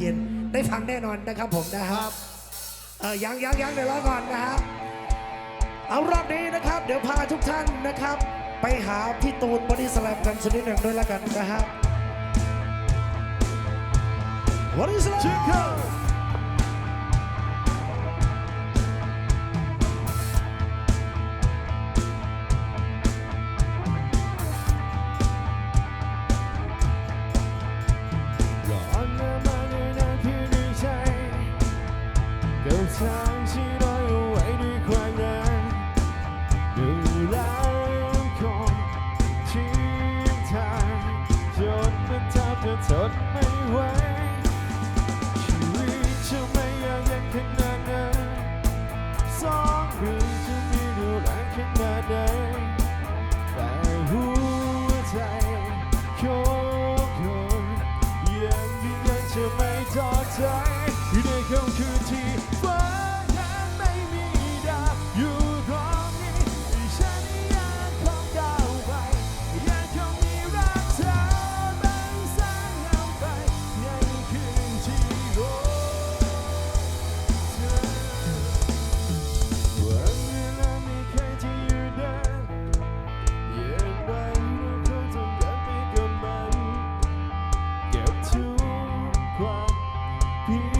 เย็นได้ฟังแน่นอนนะครับผมนะครับเออยังยังยังเดี๋ยวรอก่อนนะครับเอารอบนี้นะครับ เดี๋ยวพาทุกท่านนะครับ ไปหาพี่ตูนบอดี้สแลมกันชนิดหนึ่งด้วยละกันนะครับบอดี้สแลม here.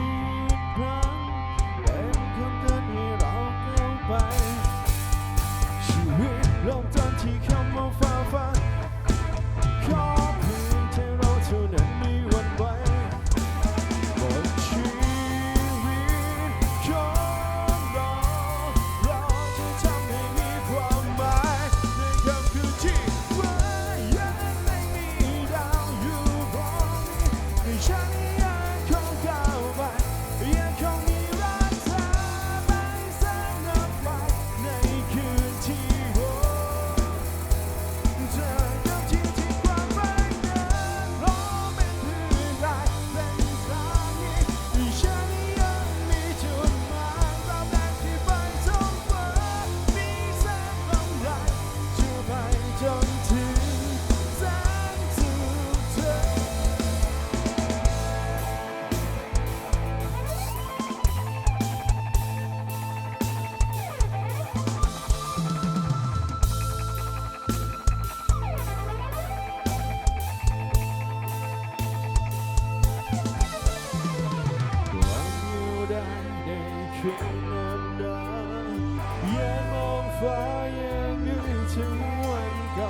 ฟ้ายังนึกถึงวันก่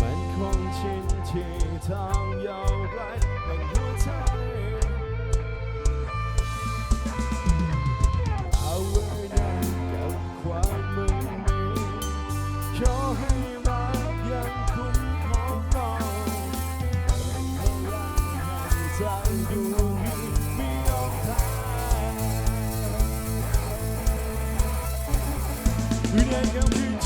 มันคงชินที่ทางยาวไกลบนหัวใจเอาไว้นนับความมึอ Üreğe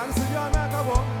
หลัสุดยอดมากครับผม